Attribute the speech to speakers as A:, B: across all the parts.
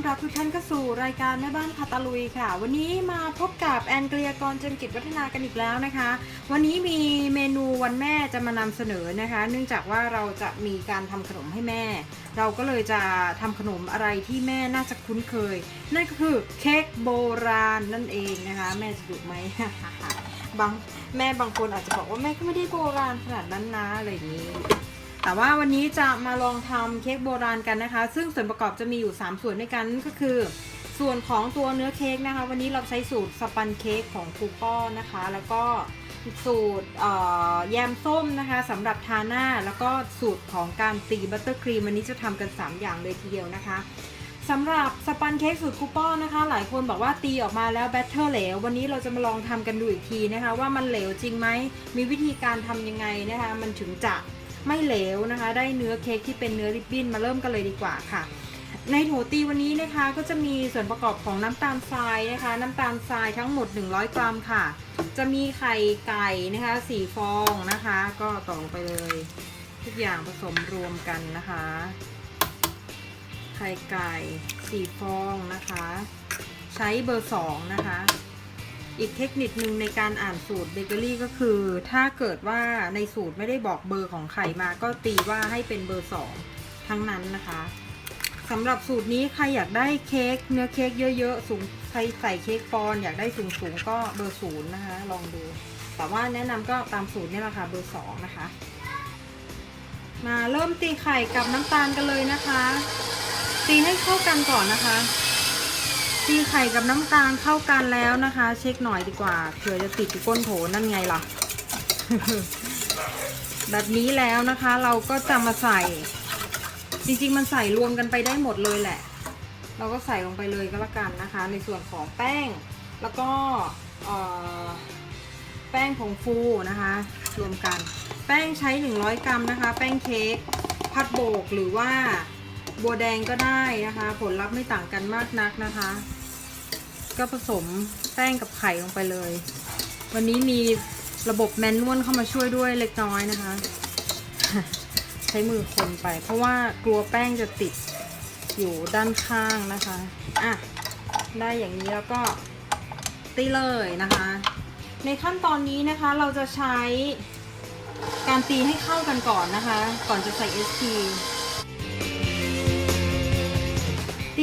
A: อนรับทุกท่านเข้าสู่รายการแม่บ้านพาตาลุยค่ะ วันนี้มาพบกับแอนเกลียกรเจมกิจวัฒนากันอีกแล้วนะคะ วันนี้มีเมนูวันแม่จะมานำเสนอนะคะ เนื่องจากว่าเราจะมีการทำขนมให้แม่ เราก็เลยจะทำขนมอะไรที่แม่น่าจะคุ้นเคย นั่นก็คือเค้กโบราณนั่นเองนะคะ แม่จะดุไหม บางแม่บางคนอาจจะบอกว่าแม่ก็ไม่ได้โบราณขนาดนั้นนะอะไรอย่างนี้ แต่ว่าวันนี้จะมาลองทำเค้กโบราณกันนะคะ ซึ่งส่วนประกอบจะมีอยู่ 3 ส่วนด้วยกันก็คือ ส่วนของตัวเนื้อเค้กนะคะ วันนี้เราใช้สูตรสปันเค้กของครูป้อนะคะ แล้วก็สูตรแยมส้มนะคะสำหรับทาหน้า แล้วก็สูตรของการตีบัตเตอร์ครีมวันนี้จะทำกัน 3 อย่างเลยทีเดียวนะคะสำหรับสปันเค้กสูตรคูปองนะคะ หลายคนบอกว่าตีออกมาแล้วแบตเตอร์เหลว วันนี้เราจะมาลองทำกันดูอีกทีนะคะ ว่ามันเหลวจริงไหมมีวิธีการทำยังไงนะคะ มันถึงจะ ไม่เหลวนะคะ ได้เนื้อเค้กที่เป็นเนื้อริบบิ้นมาเริ่มกันเลยดีกว่าค่ะ ในโถตีวันนี้นะคะก็จะมีส่วนประกอบของน้ำตาลทรายนะคะ น้ำตาลทรายทั้งหมด 100 กรัมค่ะ จะมีไข่ไก่นะคะสี่ฟองนะคะ ก็ต่อลงไปเลย ทุกอย่างผสมรวมกันนะคะ ไข่ไก่สี่ฟองนะคะ ใช้เบอร์สองนะคะ อีกเทคนิคหนึ่งในการอ่านสูตรเบเกอรี่ก็คือ ถ้าเกิดว่าในสูตรไม่ได้บอกเบอร์ของไข่มาก็ตีว่าให้เป็นเบอร์สองทั้งนั้นนะคะสำหรับสูตรนี้ใครอยากได้เค้กเนื้อเค้กเยอะๆสูงใครใส่เค้กปอนอยากได้สูงๆก็เบอร์ศูนย์นะคะ ลองดู แต่ว่าแนะนำก็ตามสูตรนี่แหละค่ะเบอร์สองนะคะ มาเริ่มตีไข่กับน้ำตาลกันเลยนะคะ ตีให้เข้ากันก่อนนะคะ ตีไข่กับน้ำตาลเข้ากันแล้วนะคะ เช็คหน่อยดีกว่าเผื่อจะติดก้นโถนั่นไงล่ะ แบบนี้แล้วนะคะเราก็จะมาใส่ จริงๆ มันใส่รวมกันไปได้หมดเลยแหละ เราก็ใส่ลงไปเลยก็แล้วกันนะคะ ในส่วนของแป้งแล้วก็แป้งผงฟูนะคะ รวมกัน แป้งใช้ 100 กรัมนะคะ แป้งเค้กพัดโบกหรือว่า บัวแดงก็ได้นะคะ ผลลัพธ์ไม่ต่างกันมากนักนะคะ ก็ผสมแป้งกับไข่ลงไปเลย วันนี้มีระบบแมนนวลเข้ามาช่วยด้วยเล็กน้อยนะคะ ใช้มือคนไป เพราะว่ากลัวแป้งจะติดอยู่ด้านข้างนะคะอะได้อย่างนี้แล้วก็ตีเลยนะคะ ในขั้นตอนนี้นะคะเราจะใช้การตีให้เข้ากันก่อนนะคะ ก่อนจะใส่ SP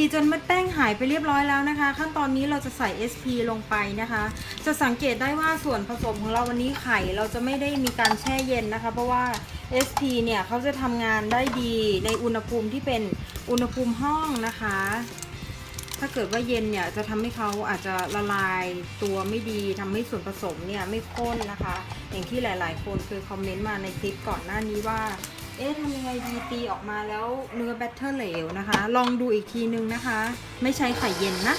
A: ตีจนเม็ดแป้งหายไปเรียบร้อยแล้วนะคะ ขั้นตอนนี้เราจะใส่ SP ลงไปนะคะ จะสังเกตได้ว่าส่วนผสมของเราวันนี้ไข่เราจะไม่ได้มีการแช่เย็นนะคะ เพราะว่า SP เนี่ยเขาจะทำงานได้ดีในอุณหภูมิที่เป็นอุณหภูมิห้องนะคะ ถ้าเกิดว่าเย็นเนี่ยจะทำให้เขาอาจจะละลายตัวไม่ดีทำให้ส่วนผสมเนี่ยไม่ข้นนะคะ อย่างที่หลาย ๆ คนเคยคอมเมนต์มาในคลิปก่อนหน้านี้ว่า เอ๊ะทำยังไงดีตีออกมาแล้วเนื้อแบตเตอร์เหลวนะคะ ลองดูอีกทีนึงนะคะ ไม่ใช้ไข่เย็นนะ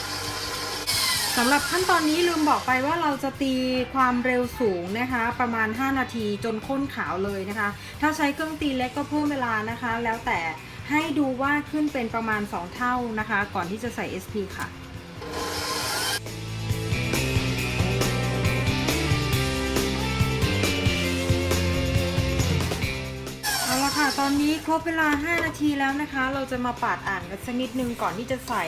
A: สำหรับขั้นตอนนี้ลืมบอกไปว่าเราจะตีความเร็วสูงนะคะ ประมาณ 5 นาทีจนข้นขาวเลยนะคะ ถ้าใช้เครื่องตีเล็กก็เพิ่มเวลานะคะ แล้วแต่ให้ดูว่าขึ้นเป็นประมาณ 2 เท่านะคะ ก่อนที่จะใส่ SP ค่ะ ตอนนี้ครบเวลา 5 นาทีแล้วนะคะ เราจะมาปาดอ่างกันสักนิดนึงก่อนที่จะใส่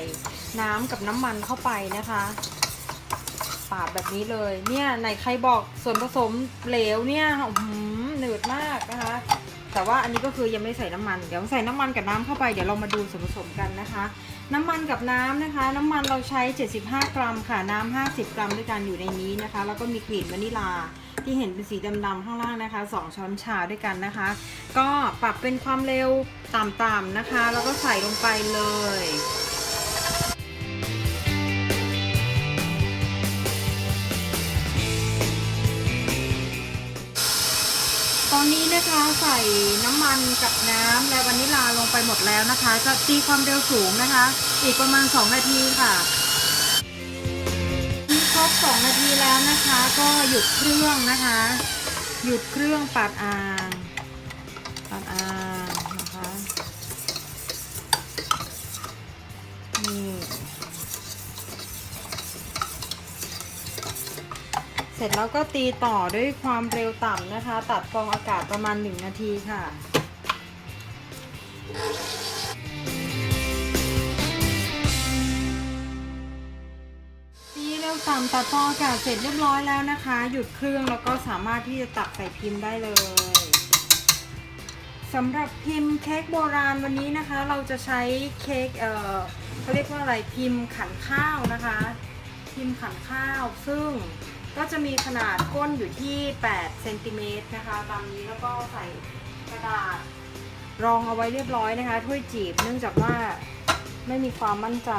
A: น้ำกับน้ำมันเข้าไปนะคะ ปาดแบบนี้เลย เนี่ยไหนใครบอกส่วนผสมเหลวเนี่ยหือหนืดมากนะคะ แต่ว่าอันนี้ก็คือยังไม่ใส่น้ำมัน เดี๋ยวใส่น้ำมันกับน้ำเข้าไป เดี๋ยวเรามาดูส่วนผสมกันนะคะ น้ำมันกับน้ำนะคะ น้ำมันเราใช้ 75 กรัมค่ะ น้ำ50 กรัมด้วยกันอยู่ในนี้นะคะ แล้วก็มีกลิ่นวานิลา ที่เห็นเป็นสีดำๆข้างล่างนะคะ 2 ช้อนชาด้วยกันนะคะ ก็ปรับเป็นความเร็วต่ำๆนะคะ แล้วก็ใส่ลงไปเลยตอนนี้นะคะใส่น้ำมันกับน้ำและวานิลลาลงไปหมดแล้วนะคะ จะตีความเร็วสูงนะคะ อีกประมาณ 2 นาทีค่ะ บ 2 นาทีแล้วนะคะ ก็หยุดเครื่องนะคะ หยุดเครื่องปัดอ่างปัดอ่างนะคะนี่เสร็จแล้วก็ตีต่อด้วยความเร็วต่ำนะคะ ตัดฟองอากาศประมาณ 1 นาทีค่ะำตัดฟอกาศเสร็จเรียบร้อยแล้วนะคะ หยุดเครื่องแล้วก็สามารถที่จะตักใส่พิมพ์ได้เลยสำหรับพิมพ์เค้กโบราณวันนี้นะคะ เราจะใช้เค้กเอ่อเขาเรียกว่าอะไรพิมพ์ขันข้าวนะคะ พิมพ์ขันข้าวซึ่งก็จะมีขนาดก้นอยู่ที่ 8 เซนติเมตรนะคะตามนี้แล้วก็ใส่กระดาษรองเอาไว้เรียบร้อยนะคะถ้วยจีบเนื่องจากว่าไม่มีความมั่นใจ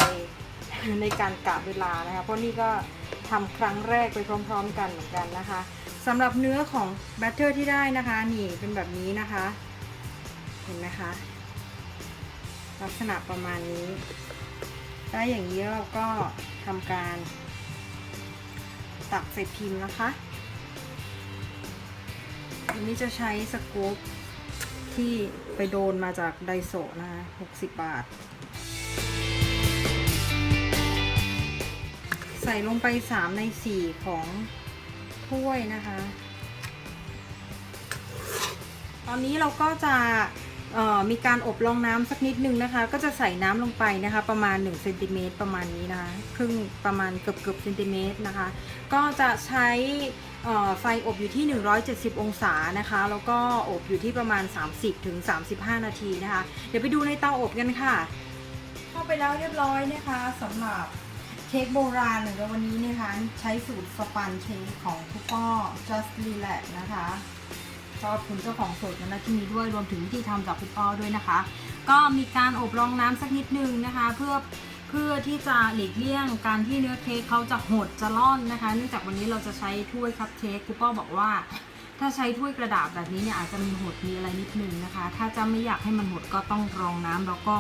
A: ในการกะเวลานะคะ เพราะนี่ก็ ทำครั้งแรกไปพร้อมๆกันเหมือนกันนะคะสำหรับเนื้อของแบตเตอร์ที่ได้นะคะ นี่เป็นแบบนี้นะคะ เห็นไหมคะ ลักษณะประมาณนี้ ได้อย่างนี้เราก็ทำการ ตักใส่พิมพ์นะคะอันนี้จะใช้สกู๊ปที่ไปโดนมาจากไดโซนะคะ 60 บาท ใส่ลงไป 3 ใน 4 ของถ้วยนะคะ ตอนนี้เราก็จะมีการอบรองน้ำสักนิดนึงนะคะ ก็จะใส่น้ำลงไปนะคะ ประมาณ1เซนติเมตรประมาณนี้นะคะครึ่งประมาณเกือบเกือบเซนติเมตรนะคะ ก็จะใช้ไฟอบอยู่ที่ 170 องศานะคะ แล้วก็อบอยู่ที่ประมาณ 30ถึง35 นาทีนะคะ เดี๋ยวไปดูในเตาอบกันค่ะ เข้าไปแล้วเรียบร้อยนะคะสำหรับ เค้กโบราณหรือว่าวันนี้นะคะใช้สูตรสปันเค้กของคุณพ่อ just relax นะคะก็คุณเจ้าของสูตรนั้นที่นี้ด้วยรวมถึงวิธีทำจากคุณพ่อด้วยนะคะ ก็มีการอบรองน้ำสักนิดนึงนะคะ เพื่อเพื่อที่จะหลีกเลี่ยงการที่เนื้อเค้กเขาจะหดจะล่อนนะคะ เนื่องจากวันนี้เราจะใช้ถ้วยคัพเค้กคุณพ่อบอกว่าถ้าใช้ถ้วยกระดาษแบบนี้เนี่ยอาจจะมีหดมีอะไรนิดนึงนะคะ ถ้าจะไม่อยากให้มันหดก็ต้องรองน้ำแล้วก็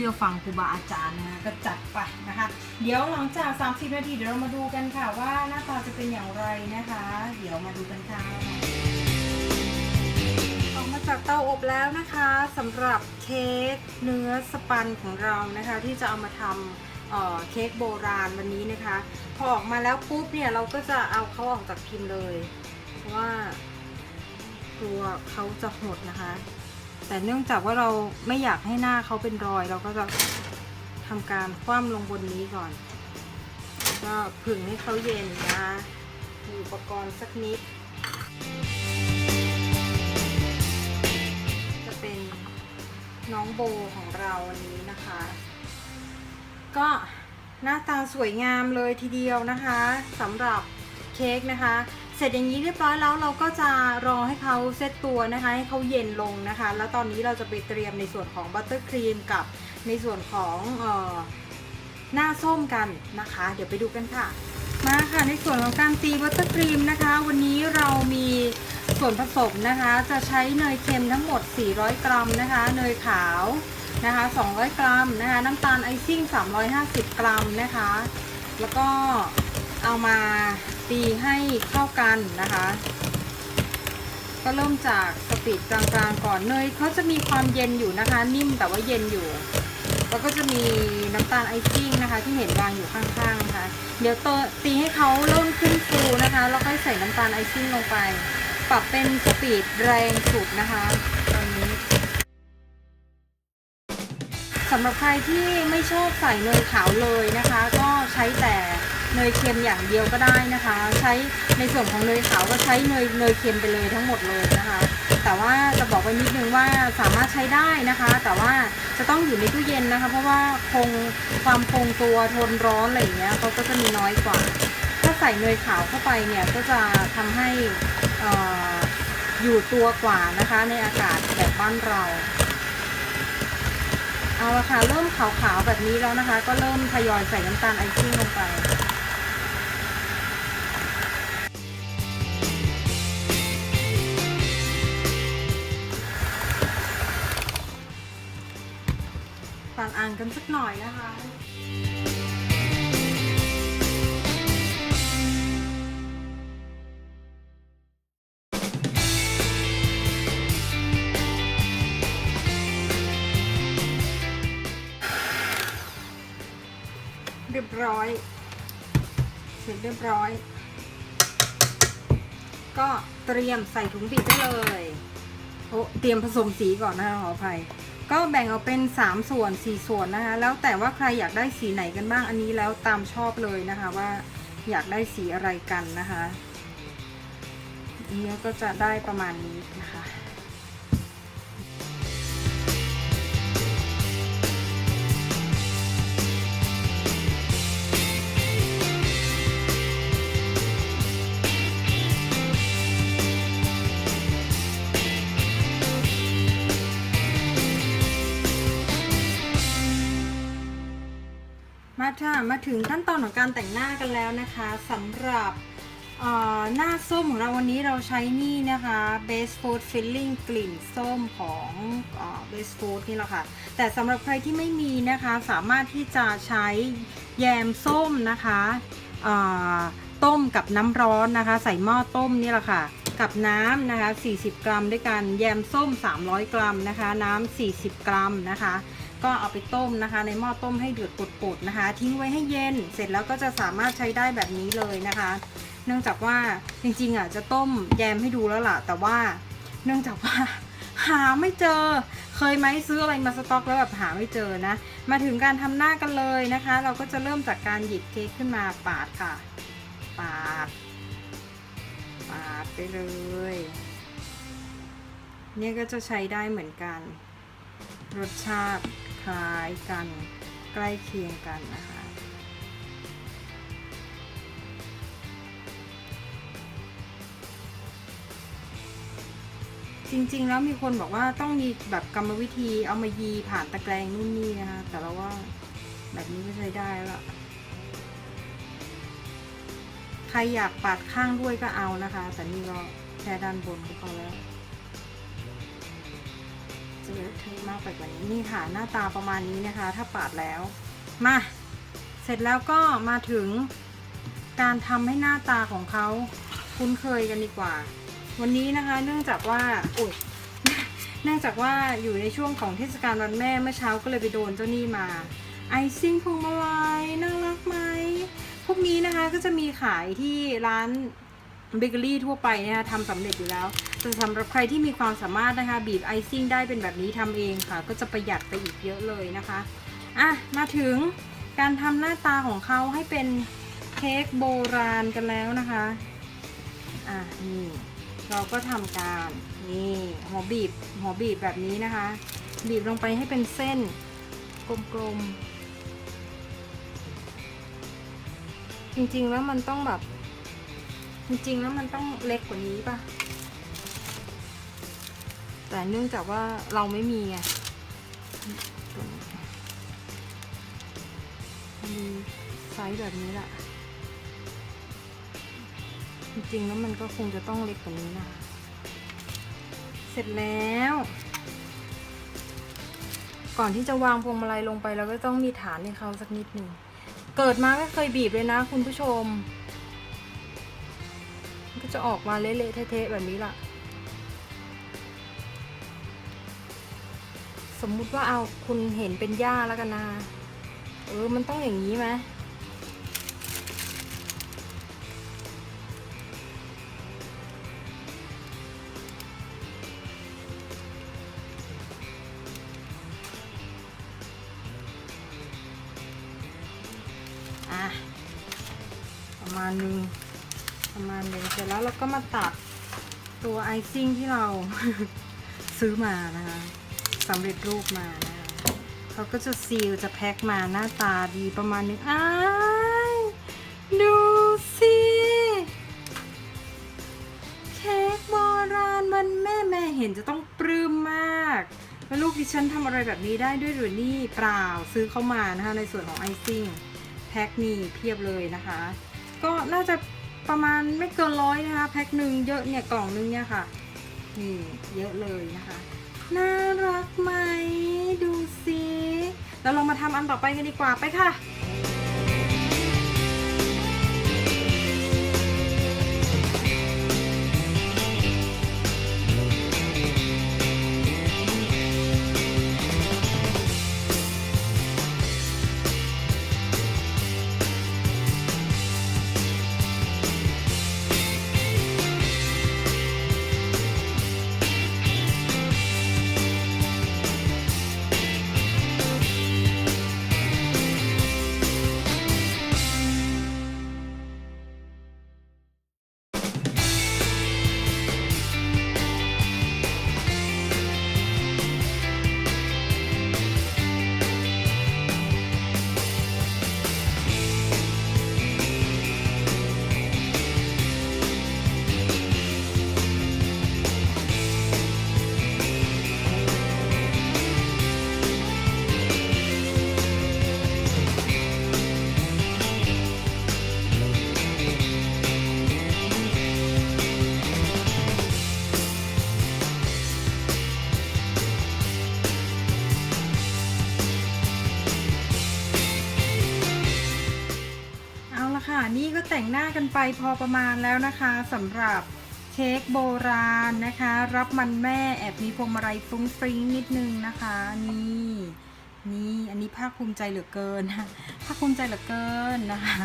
A: ชื่อฟังครูบาอาจารย์นะก็จัดไปนะคะ เดี๋ยวหลังจาก 30 นาทีเดี๋ยวเรามาดูกันค่ะว่าหน้าตาจะเป็นอย่างไรนะคะ เดี๋ยวมาดูกันค่ะออกมาจากเตาอบแล้วนะคะสำหรับเค้กเนื้อสปันของเรานะคะ ที่จะเอามาทำเเค้กโบราณวันนี้นะคะ พอออกมาแล้วปุ๊บเนี่ยเราก็จะเอาเขาออกจากพิมพ์เลย เพราะว่าตัวเขาจะหดนะคะ แต่เนื่องจากว่าเราไม่อยากให้หน้าเขาเป็นรอย เราก็จะทำการคว่ำลงบนนี้ก่อน ก็ผึ่งให้เขาเย็นนะคะมีอุปกรณ์สักนิด จะเป็นน้องโบของเราวันนี้นะคะ ก็หน้าตาสวยงามเลยทีเดียวนะคะสำหรับเค้กนะคะ เสร็จอย่างนี้เรียบร้อยแล้วเราก็จะรอให้เขาเซตตัวนะคะให้เขาเย็นลงนะคะ แล้วตอนนี้เราจะไปเตรียมในส่วนของบัตเตอร์ครีมกับในส่วนของออหน้าส้มกันนะคะ เดี๋ยวไปดูกันค่ะ มาค่ะในส่วนของการตีบัตเตอร์ครีมนะคะ วันนี้เรามีส่วนผสมนะคะ จะใช้เนยเค็มทั้งหมด 400 กรัมนะคะ เนยขาวนะคะ 200 กรัมนะคะ น้ำตาลไอซิ่ง 350 กรัมนะคะ แล้วก็ เอามาตีให้เข้ากันนะคะ ก็เริ่มจากสปีดกลางๆก่อนเนยเขาจะมีความเย็นอยู่นะคะ นิ่มแต่ว่าเย็นอยู่ แล้วก็จะมีน้ำตาลไอซิ่งนะคะ ที่เห็นวางอยู่ข้างๆนะคะเดี๋ยวตัวตีให้เขาเริ่มขึ้นฟูนะคะ แล้วค่อยใส่น้ำตาลไอซิ่งลงไป ปรับเป็นสปีดแรงสุดนะคะตอนนี้สำหรับใครที่ไม่ชอบใส่เนยขาวเลยนะคะ ก็ใช้แต่ เนยเค็มอย่างเดียวก็ได้นะคะ ใช้ในส่วนของเนยขาวก็ใช้เนยเนยเค็มไปเลยทั้งหมดเลยนะคะ แต่ว่าจะบอกไว้นิดนึงว่าสามารถใช้ได้นะคะ แต่ว่าจะต้องอยู่ในตู้เย็นนะคะ เพราะว่าคงความคงตัวทนร้อนอะไรอย่างเงี้ยเขาก็จะมีน้อยกว่า ถ้าใส่เนยขาวเข้าไปเนี่ยก็จะทำให้เอ่ออยู่ตัวกว่านะคะ ในอากาศแบบบ้านเราเอาละค่ะเริ่มขาวๆแบบนี้แล้วนะคะ ก็เริ่มทยอยใส่น้ำตาลไอซิ่งลงไป อ่างกันสักหน่อยนะคะ เรียบร้อย เสร็จเรียบร้อย ก็เตรียมใส่ถุงบีบได้เลย โอ้เตรียมผสมสีก่อนนะคะขออภัย ก็แบ่งออกเป็น 3 ส่วน 4 ส่วนนะคะ แล้วแต่ว่าใครอยากได้สีไหนกันบ้างอันนี้แล้วตามชอบเลยนะคะว่าอยากได้สีอะไรกันนะคะอันนี้ก็จะได้ประมาณนี้นะคะ มาถึงขั้นตอนของการแต่งหน้ากันแล้วนะคะสำหรับหน้าส้มของเราวันนี้เราใช้นี่นะคะ Base Food Filling กลิ่นส้มของเอ่อ Base Food นี่แหละค่ะ แต่สำหรับใครที่ไม่มีนะคะสามารถที่จะใช้แยมส้มนะคะต้มกับน้ำร้อนนะคะ ใส่หม้อต้มนี่แหละค่ะ กับน้ำนะคะ 40 กรัมด้วยกันแยมส้ม 300 กรัมนะคะ น้ำ40 กรัมนะคะ ก็เอาไปต้มนะคะ ในหม้อต้มให้เดือดปุดๆนะคะ ทิ้งไว้ให้เย็น เสร็จแล้วก็จะสามารถใช้ได้แบบนี้เลยนะคะ เนื่องจากว่าจริงๆอะจะต้มแยมให้ดูแล้วล่ะ แต่ว่าเนื่องจากว่าหาไม่เจอ เคยไหมซื้ออะไรมาสต็อกแล้วแบบหาไม่เจอนะ มาถึงการทำหน้ากันเลยนะคะ เราก็จะเริ่มจากการหยิบเค้กขึ้นมาปาดค่ะ ปาด ปาดไปเลย เนี่ยก็จะใช้ได้เหมือนกัน รสชาติ คล้ายกันใกล้เคียงกันนะคะ จริงๆแล้วมีคนบอกว่าต้องมีแบบกรรมวิธีเอามายีผ่านตะแกรงนู่นนี่นะคะ แต่เราว่าแบบนี้ก็ใช้ได้ล้วใครอยากปาดข้างด้วยก็เอานะคะ แต่นี่ก็แค่ด้านบนก็พอแล้ว จะเลอะเทอะมากไปกว่านี้นี่ค่ะหน้าตาประมาณนี้นะคะ ถ้าปาดแล้ว มา เสร็จแล้วก็มาถึงการทำให้หน้าตาของเขาคุ้นเคยกันดีกว่า วันนี้นะคะ เนื่องจากว่าอุยเนื่องจากว่าอยู่ในช่วงของเทศกาลวันแม่เมื่อเช้าก็เลยไปโดนเจ้านี่มาไอซิ่งพวงมาลัยน่ารักไหมพวกนี้นะคะก็จะมีขายที่ร้านเบเกอรี่ทั่วไปนะคะทำสำเร็จอยู่แล้ว แต่สำหรับใครที่มีความสามารถนะคะ บีบไอซิ่งได้เป็นแบบนี้ทำเองค่ะ ก็จะประหยัดไปอีกเยอะเลยนะคะอะมาถึงการทำหน้าตาของเขาให้เป็นเค้กโบราณกันแล้วนะคะอะนี่เราก็ทำการนี่หัวบีบหัวบีบแบบนี้นะคะ บีบลงไปให้เป็นเส้นกลมๆจริงๆแล้วมันต้องแบบ จริงๆแล้วมันต้องเล็กกว่านี้ป่ะ แต่เนื่องจากว่าเราไม่มีไงตัวนี้มีไซส์แบบนี้แหละ จริงๆ แล้วมันก็คงจะต้องเล็กกว่านี้นะ เสร็จแล้ว ก่อนที่จะวางพวงมาลัยลงไปเราก็ต้องมีฐานให้เขาสักนิดหนึ่ง เกิดมาไม่เคยบีบเลยนะคุณผู้ชม ก็จะออกมาเละๆเทะๆแบบนี้ล่ะ สมมุติว่าเอาคุณเห็นเป็นหญ้าแล้วกันนะ เออ มันต้องอย่างนี้ไหมอะประมาณนึงประมาณนึงเสร็จแล้วเราก็มาตัดตัวไอซิ่งที่เราซื้อมานะคะ สำเร็จรูปมานะคะเขาก็จะซีลจะแพ็คมาหน้าตาดีประมาณนึงอ้ายดูสิเค้กโบราณมันแม่แม่เห็นจะต้องปลื้มมากแล้วลูกดิฉันทำอะไรแบบนี้ได้ด้วยหรือนี่เปล่าซื้อเข้ามานะคะในส่วนของไอซิ่งแพ็คนี่เพียบเลยนะคะ ก็น่าจะประมาณไม่เกินร้อยนะคะ แพ็คหนึ่งเยอะเนี่ยกล่องนึงเนี่ยค่ะ นี่เยอะเลยนะคะ น่ารักไหม ดูสิ แล้วเรามาทำอันต่อไปกันดีกว่าไปค่ะ หน้ากันไปพอประมาณแล้วนะคะสำหรับเค้กโบราณนะคะ รับมันแม่แอบมีพวงมาลัยฟรุ้งฟริ้งนิดนึงนะคะนี่นี่อันนี้ภาคภูมิใจเหลือเกินภาคภูมิใจเหลือเกินนะคะ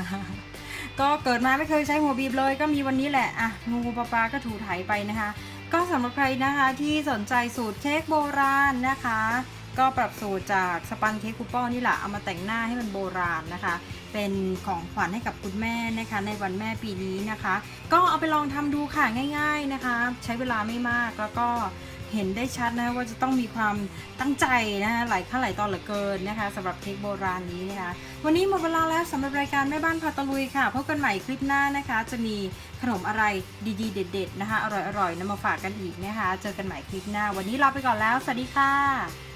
A: ก็เกิดมาไม่เคยใช้หัวบีบเลย ก็มีวันนี้แหละอะงูปลาปลาก็ถูถ่ายไปนะคะ ก็สำหรับใครนะคะที่สนใจสูตรเค้กโบราณนะคะ ก็ปรับสูตรจากสปันเค้กคูปองนี่แหละเอามาแต่งหน้าให้มันโบราณนะคะ เป็นของขวัญให้กับคุณแม่นะคะ ในวันแม่ปีนี้นะคะ ก็เอาไปลองทำดูค่ะง่าย ๆนะคะ ใช้เวลาไม่มากแล้วก็เห็นได้ชัดนะว่าจะต้องมีความตั้งใจนะคะหลายขั้นหลายตอนเหลือเกินนะคะสำหรับเค้กโบราณนี้นะคะวันนี้หมดเวลาแล้วสำหรับรายการแม่บ้านพาตะลุยค่ะพบกันใหม่คลิปหน้านะคะ จะมีขนมอะไรดีๆ เด็ด ๆ นะคะอร่อยๆนำมาฝากกันอีกนะคะ เจอกันใหม่คลิปหน้า วันนี้ลาไปก่อนแล้ว สวัสดีค่ะ